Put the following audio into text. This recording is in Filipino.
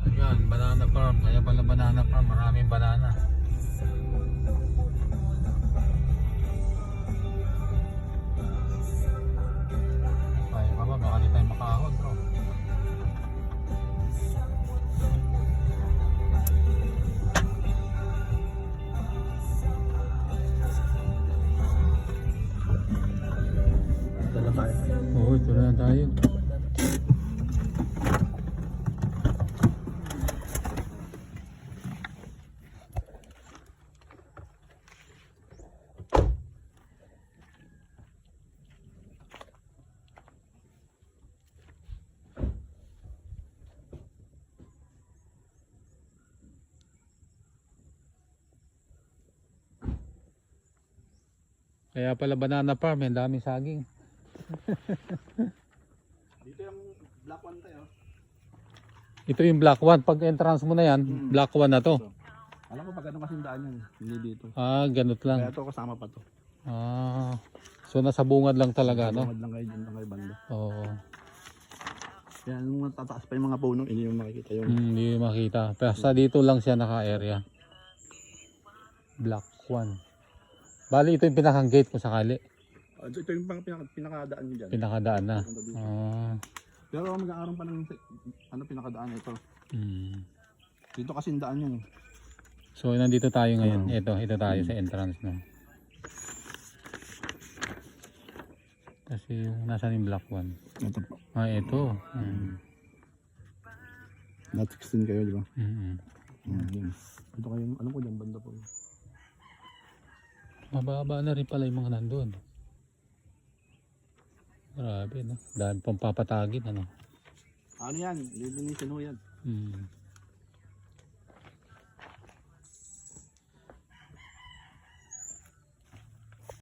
Ayan, banana farm. Kaya pala banana farm. Maraming banana. Kaya pa ba? Baka di tayo makahon bro. Dala tayo. Oo, ito na tayo. Kaya pala banana farm, ang daming saging. Dito yung black one tayo. Ito yung black one. Pag entrance mo na yan, Hmm. black one na to. Alam ko pag ano kasing daan yan. Hindi dito. Ah, Kaya lang. to kasama pa to. Ah, so nasa bungad lang talaga, no? Tungod lang kayo dyan lang kayo banda. Oo. Kaya nung tataas pa yung mga puno, hindi yung makikita yung Hmm, Hindi makita. Basta dito lang siya naka-area. Black one. Bali, ito yung pinakang gate kung sakali. Ah, ito yung pang- pinaka, pinakadaan nyo dyan. Pinakadaan na. Ah, Pero mag-aaroon pa ng ano pinakadaan ito. hmm. Dito kasing daan yan. eh. So, nandito tayo ngayon. Oo. Ito, ito tayo sa entrance, no? Kasi yung nasa yung black one. Ito po. Ah, ito. Hmm. Not 16 kayo, di ba? Mm-mm. Mm. Yan. Ito kayo, alam ko dyan, banda po. Mababa na rin pala yung mga nandun. Grabe, no? Dahil pang papatagin, ano? Ano yan? Lilinisin ho yan. Hmm.